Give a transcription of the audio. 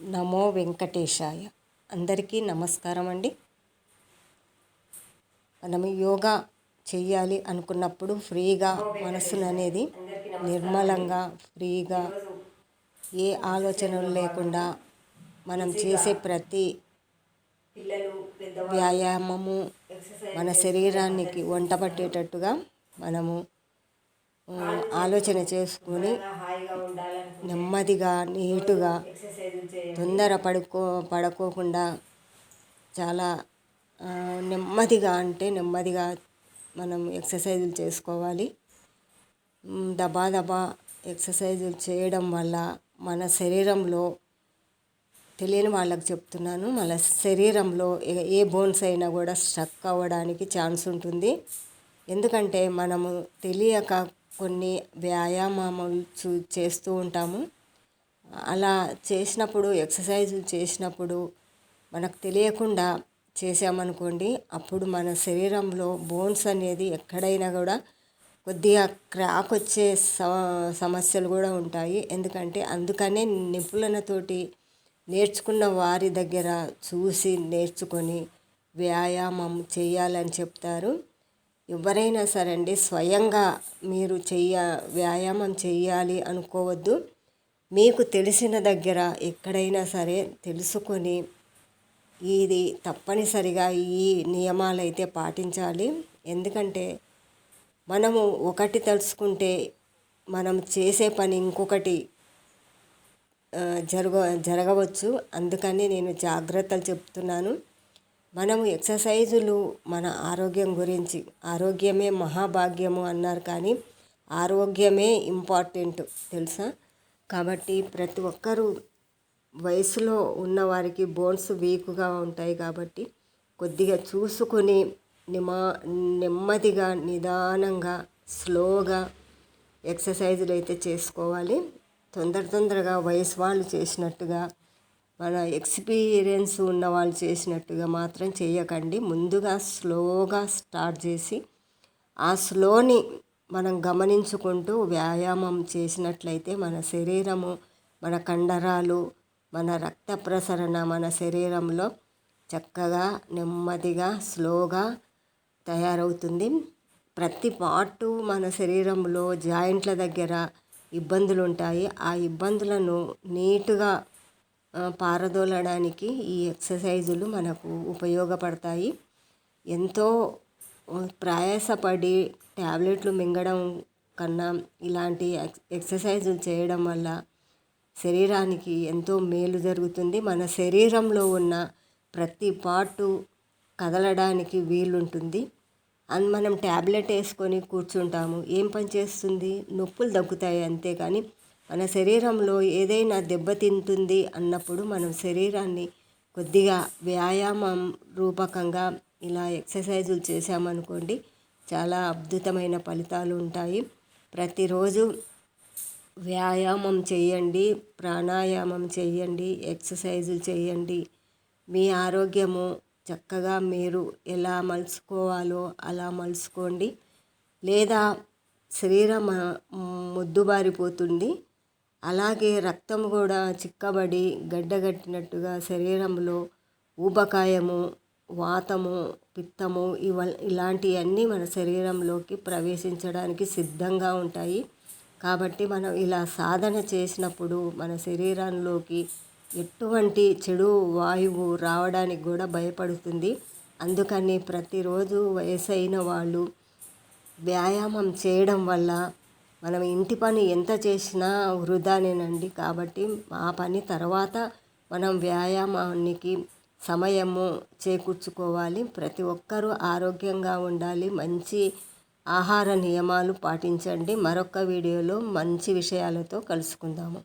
నమో వెంకటేశాయ. అందరికీ నమస్కారం అండి. మనం యోగా చేయాలి అనుకున్నప్పుడు ఫ్రీగా మనసును అనేది నిర్మలంగా ఫ్రీగా ఏ ఆలోచనలు లేకుండా మనం చేసే ప్రతి వ్యాయామము మన శరీరానికి వంట పట్టేటట్టుగా మనము ఆలోచన చేసుకొని నెమ్మదిగా నీటుగా తొందర పడుకో పడుకోకుండా చాలా నెమ్మదిగా అంటే నెమ్మదిగా మనం ఎక్సర్సైజులు చేసుకోవాలి. దబా దబా ఎక్సర్సైజులు చేయడం వల్ల మన శరీరంలో తెలియని వాళ్ళకి చెప్తున్నాను మన శరీరంలో ఏ బోన్స్ అయినా కూడా స్ట్రక్ అవ్వడానికి ఛాన్స్ ఉంటుంది. ఎందుకంటే మనము తెలియక కొన్ని వ్యాయామాలు చూ చేస్తూ ఉంటాము. అలా చేసినప్పుడు ఎక్సర్సైజ్ చేసినప్పుడు మనకు తెలియకుండా చేసామనుకోండి అప్పుడు మన శరీరంలో బోన్స్ అనేది ఎక్కడైనా కూడా కొద్దిగా క్రాక్ వచ్చే సమస్యలు కూడా ఉంటాయి. ఎందుకంటే అందుకనే నిపుణులతోటి నేర్చుకున్న వారి దగ్గర చూసి నేర్చుకొని వ్యాయామం చేయాలని చెప్తారు. ఎవరైనా సరే అండి స్వయంగా మీరు చెయ్య వ్యాయామం చేయాలి అనుకోవద్దు. మీకు తెలిసిన దగ్గర ఎక్కడైనా సరే తెలుసుకొని ఇది తప్పనిసరిగా ఈ నియమాలు అయితే పాటించాలి. ఎందుకంటే మనము ఒకటి తెలుసుకుంటే మనం చేసే పని ఇంకొకటి జరగ జరగవచ్చు. అందుకని నేను జాగ్రత్తలు చెప్తున్నాను. మనము ఎక్సర్సైజులు మన ఆరోగ్యం గురించి ఆరోగ్యమే మహాభాగ్యము అన్నారు కానీ ఆరోగ్యమే ఇంపార్టెంట్ తెలుసా? కాబట్టి ప్రతి ఒక్కరూ వయసులో ఉన్నవారికి బోన్స్ వీక్గా ఉంటాయి కాబట్టి కొద్దిగా చూసుకొని నిమా నెమ్మదిగా నిదానంగా స్లోగా ఎక్సర్సైజులు అయితే చేసుకోవాలి. తొందర తొందరగా వయసు వాళ్ళు చేసినట్టుగా మన ఎక్స్పీరియన్స్ ఉన్న వాళ్ళు చేసినట్టుగా మాత్రం చేయకండి. ముందుగా స్లోగా స్టార్ట్ చేసి ఆ స్లోని మనం గమనించుకుంటూ వ్యాయామం చేసినట్లయితే మన శరీరము మన కండరాలు మన రక్త ప్రసరణ మన శరీరంలో చక్కగా నెమ్మదిగా స్లోగా తయారవుతుంది. ప్రతి పార్టు మన శరీరంలో జాయింట్ల దగ్గర ఇబ్బందులు ఉంటాయి ఆ ఇబ్బందులను నీటుగా పారదోలడానికి ఈ ఎక్సర్సైజులు మనకు ఉపయోగపడతాయి. ఎంతో ప్రయాసపడి ట్యాబ్లెట్లు మింగడం కన్నా ఇలాంటి ఎక్సర్సైజులు చేయడం వల్ల శరీరానికి ఎంతో మేలు జరుగుతుంది. మన శరీరంలో ఉన్న ప్రతి పార్టు కదలడానికి వీలుంటుంది. అండ్ మనం ట్యాబ్లెట్ వేసుకొని కూర్చుంటాము. ఏం పని చేస్తుంది? నొప్పులు తగ్గుతాయి అంతేకాని మన శరీరంలో ఏదైనా దెబ్బతింటుంది అన్నప్పుడు మనం శరీరాన్ని కొద్దిగా వ్యాయామం రూపకంగా ఇలా ఎక్సర్సైజులు చేశామనుకోండి చాలా అద్భుతమైన ఫలితాలు ఉంటాయి. ప్రతిరోజు వ్యాయామం చేయండి ప్రాణాయామం చేయండి ఎక్సర్సైజులు చేయండి. మీ ఆరోగ్యము చక్కగా మీరు ఎలా మలుచుకోవాలో అలా మలుచుకోండి. లేదా శరీరం ముద్దుబారిపోతుంది అలాగే రక్తం కూడా చిక్కబడి గడ్డగట్టినట్టుగా శరీరంలో ఊబకాయము వాతము పిత్తము ఇవ ఇలాంటివన్నీ మన శరీరంలోకి ప్రవేశించడానికి సిద్ధంగా ఉంటాయి. కాబట్టి మనం ఇలా సాధన చేసినప్పుడు మన శరీరంలోకి ఎటువంటి చెడు వాయువు రావడానికి కూడా భయపడుతుంది. అందుకని ప్రతిరోజు వయసైన వాళ్ళు వ్యాయామం చేయడం వల్ల మనం ఇంటి పని ఎంత చేసినా వృధానేనండి. కాబట్టి ఆ పని తర్వాత మనం వ్యాయామానికి సమయము చేకూర్చుకోవాలి. ప్రతి ఒక్కరూ ఆరోగ్యంగా ఉండాలి. మంచి ఆహార నియమాలు పాటించండి. మరొక వీడియోలో మంచి విషయాలతో కలుసుకుందాము.